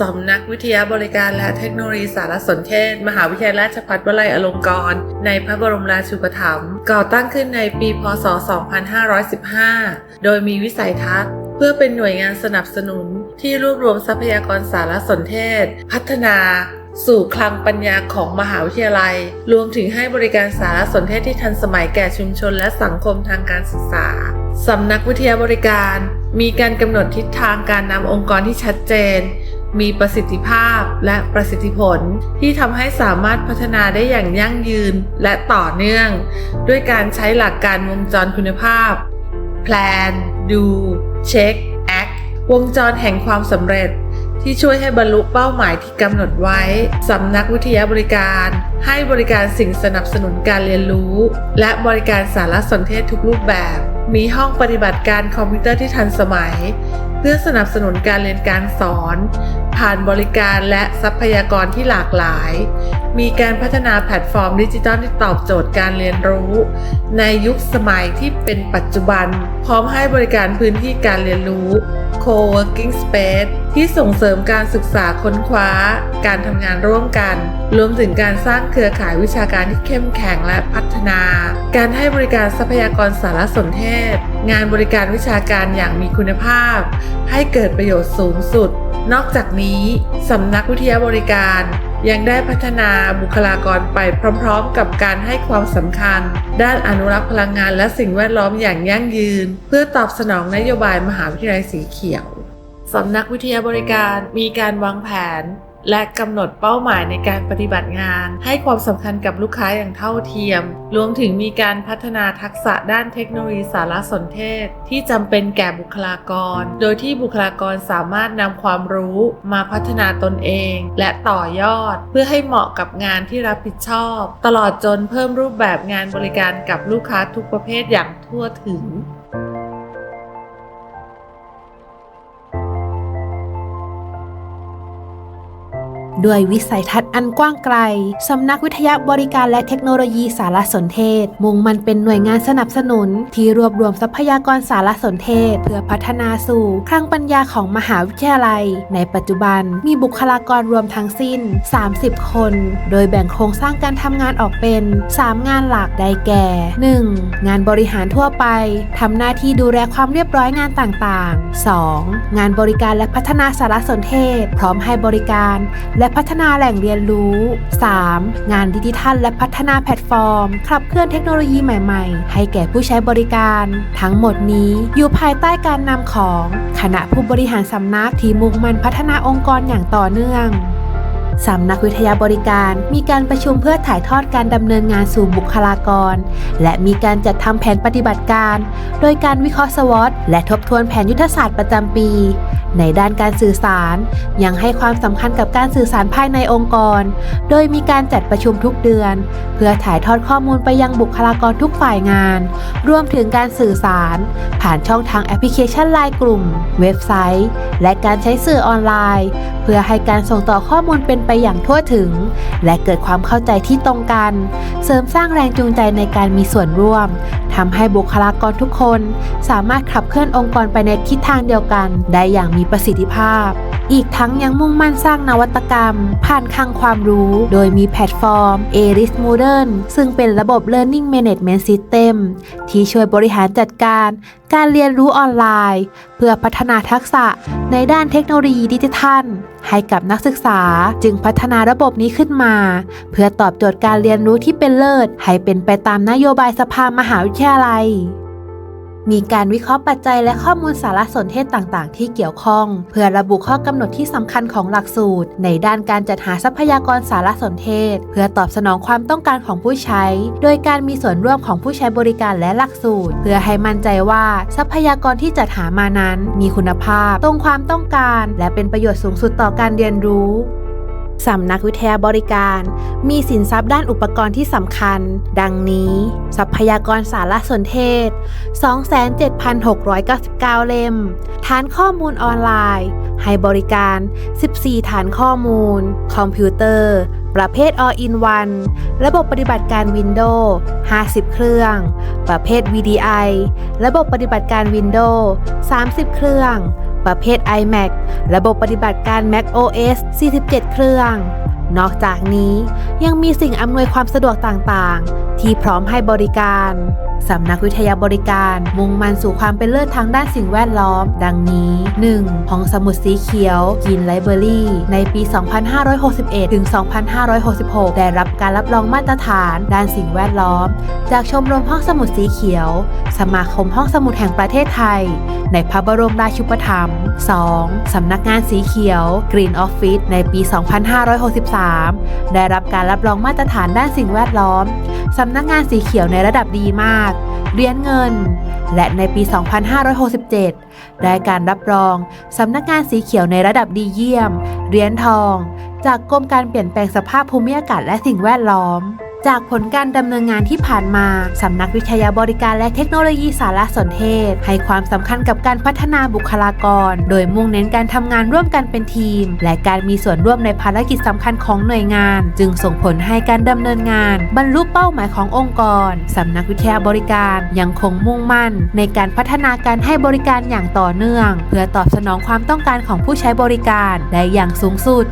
สำนักวิทยาบริการและเทคโนโลยีสารสนเทศ มหาวิทยาลัยราชภัฏวลัยอลงกรณ์ในพระบรมราชูปถัมภ์ก่อตั้งขึ้นในปีพศ 2515 โดยมีวิสัยทัศน์ เพื่อเป็นหน่วยงานสนับสนุน ที่รวบรวมทรัพยากรสารสนเทศ พัฒนาสู่คลังปัญญาของมหาวิทยาลัย รวมถึงให้บริการสารสนเทศที่ทันสมัยแก่ชุมชนและสังคมทางการศึกษา สำนักวิทยาบริการ มีการกำหนดทิศทางการนำองค์กรที่ชัดเจน มีประสิทธิภาพและประสิทธิผล ที่ทำให้สามารถพัฒนาได้อย่างยั่งยืนและต่อเนื่อง ด้วยการใช้หลักการวงจรคุณภาพ plan do check act วงจรแห่งความสำเร็จที่ช่วยให้บรรลุเป้าหมายที่กำหนดไว้ สำนักวิทยาบริการ ให้บริการสิ่งสนับสนุนการเรียนรู้ และบริการสารสนเทศทุกรูปแบบ มีห้องปฏิบัติการคอมพิวเตอร์ที่ทันสมัย เพื่อสนับสนุนการเรียนการสอน ผ่านบริการและทรัพยากรที่หลากหลาย มีการพัฒนาแพลตฟอร์มดิจิทัลที่ตอบโจทย์การเรียนรู้ ในยุคสมัยที่เป็นปัจจุบัน พร้อมให้บริการพื้นที่การเรียนรู้ Co-working Space ที่ส่งเสริมการศึกษาค้นคว้า การทำงานร่วมกัน รวมถึงการสร้างเครือข่ายวิชาการที่เข้มแข็งและพัฒนา การให้บริการทรัพยากรสารสนเทศ งานบริการวิชาการอย่างมีคุณภาพ ให้เกิดประโยชน์สูงสุด นอกจากนี้สำนักวิทยาบริการยังได้พัฒนาบุคลากรไปพร้อมๆ กับการให้ความสำคัญ ด้านอนุรักษ์พลังงานและสิ่งแวดล้อมอย่างยั่งยืน เพื่อตอบสนองนโยบายมหาวิทยาลัยสีเขียวสำนักวิทยาบริการมีการวางแผน และกำหนดเป้าหมายในการปฏิบัติงาน ให้ความสำคัญกับลูกค้าอย่างเท่าเทียม รวมถึงมีการพัฒนาทักษะด้านเทคโนโลยีสารสนเทศ ที่จำเป็นแก่บุคลากร โดยที่บุคลากรสามารถนำความรู้มาพัฒนาตนเอง และต่อยอด เพื่อให้เหมาะกับงานที่รับผิดชอบ ตลอดจนเพิ่มรูปแบบงานบริการกับลูกค้าทุกประเภทอย่างทั่วถึง ด้วยวิสัยทัศน์อันกว้างไกล สำนักวิทยาบริการและเทคโนโลยีสารสนเทศ มุ่งมันเป็นหน่วยงานสนับสนุน ที่รวบรวมทรัพยากรสารสนเทศ เพื่อพัฒนาสู่คลังปัญญาของมหาวิทยาลัย ในปัจจุบันมีบุคลากรรวมทั้งสิ้น 30 คน โดยแบ่งโครงสร้างการทำงานออกเป็น 3 งานหลักได้แก่ 1. งานบริหารทั่วไปทำหน้าที่ดูแลความเรียบร้อยงานต่างๆ 2. งานบริการและพัฒนาสารสนเทศ พร้อมให้บริการและพัฒนาแหล่งเรียนรู้ 3. งานดิจิทัล และพัฒนาแพลตฟอร์ม ขับเคลื่อนเทคโนโลยีใหม่ๆ ให้แก่ผู้ใช้บริการ ทั้งหมดนี้อยู่ภายใต้การนำของคณะผู้บริหารสำนักที่มุ่งมั่นพัฒนาองค์กรอย่างต่อเนื่องสำนักวิทยาบริการมีการประชุมเพื่อถ่ายทอดการดำเนินงานสู่บุคลากร และมีการจัดทำแผนปฏิบัติการ โดยการวิเคราะห์สวอตและทบทวนแผนยุทธศาสตร์ประจำปี ในด้านการสื่อสาร ยังให้ความสำคัญกับการสื่อสารภายในองค์กร โดยมีการจัดประชุมทุกเดือน เพื่อถ่ายทอดข้อมูลไปยังบุคลากรทุกฝ่ายงาน รวมถึงการสื่อสาร ผ่านช่องทางแอปพลิเคชันไลน์กลุ่ม เว็บไซต์ และการใช้สื่อออนไลน์ เพื่อให้การส่งต่อข้อมูลเป็นไปอย่างทั่วถึง และเกิดความเข้าใจที่ตรงกัน เสริมสร้างแรงจูงใจในการมีส่วนร่วม ทำให้บุคลากรทุกคน สามารถขับเคลื่อนองค์กรไปในทิศทางเดียวกัน ได้อย่างมีประสิทธิภาพ อีกทั้งยังมุ่งมั่นสร้างนวัตกรรม ผ่านคลังความรู้ โดยมีแพลตฟอร์ม ARIS Modern ซึ่งเป็นระบบ Learning Management System ที่ช่วยบริหารจัดการการเรียนรู้ออนไลน์ เพื่อพัฒนาทักษะในด้านเทคโนโลยีดิจิทัล ให้กับนักศึกษาจึงพัฒนาระบบนี้ขึ้นมา เพื่อตอบโจทย์การเรียนรู้ที่เป็นเลิศ ให้เป็นไปตามนโยบายสภามหาวิทยาลัย มีการวิเคราะห์ปัจจัยและข้อมูลสารสนเทศต่างๆ ที่เกี่ยวข้อง เพื่อระบุข้อกำหนดที่สำคัญของหลักสูตร ในด้านการจัดหาทรัพยากรสารสนเทศ เพื่อตอบสนองความต้องการของผู้ใช้ โดยการมีส่วนร่วมของผู้ใช้บริการและหลักสูตร เพื่อให้มั่นใจว่าทรัพยากรที่จัดหามานั้น มีคุณภาพ ตรงความต้องการ และเป็นประโยชน์สูงสุดต่อการเรียนรู้ สำนักวิทยาบริการ มีสินทรัพย์ด้านอุปกรณ์ที่สำคัญ ดังนี้ ทรัพยากรสารสนเทศ 27,699 เล่ม ฐานข้อมูลออนไลน์ ให้บริการ 14 ฐานข้อมูล คอมพิวเตอร์ ประเภท All in One ระบบปฏิบัติการ Windows 50 เครื่อง ประเภท VDI ระบบปฏิบัติการ Windows 30 เครื่อง ประเภท iMac ระบบปฏิบัติการ Mac OS 47 เครื่อง นอกจากนี้ยังมีสิ่งอำนวยความสะดวกต่างๆ ที่พร้อมให้บริการ สำนักวิทยาบริการมุ่งมันสู่ความเป็นเลิศทางด้านสิ่งแวดล้อม ดังนี้ 1. ห้องสมุดสีเขียว Green Library ในปี 2561 ถึง 2566 ได้รับการรับรองมาตรฐานด้านสิ่งแวดล้อม จากชมรมห้องสมุดสีเขียว สมาคมห้องสมุดแห่งประเทศไทย ในพระบรมราชูปถัมภ์ 2. สำนักงานสีเขียว Green Office ในปี 2563 ได้รับการรับรองมาตรฐานด้านสิ่งแวดล้อม สำนักงานสีเขียวในระดับดีมาก เรียนเงิน และในปี 2567 ได้การรับรองสำนักงานสีเขียวในระดับดีเยี่ยม เรียนทอง จากกรมการเปลี่ยนแปลงสภาพภูมิอากาศและสิ่งแวดล้อม จากผลการดำเนินงานที่ผ่านมาสำนักวิทยาบริการและเทคโนโลยีสารสนเทศ ให้ความสำคัญกับการพัฒนาบุคลากร โดยมุ่งเน้นการทำงานร่วมกันเป็นทีม และการมีส่วนร่วมในภารกิจสำคัญของหน่วยงาน จึงส่งผลให้การดำเนินงาน บรรลุเป้าหมายขององค์กรสำนักวิทยาบริการยังคงมุ่งมั่น ในการพัฒนาการให้บริการอย่างต่อเนื่อง เพื่อตอบสนองความต้องการของผู้ใช้บริการได้อย่างสูงสุด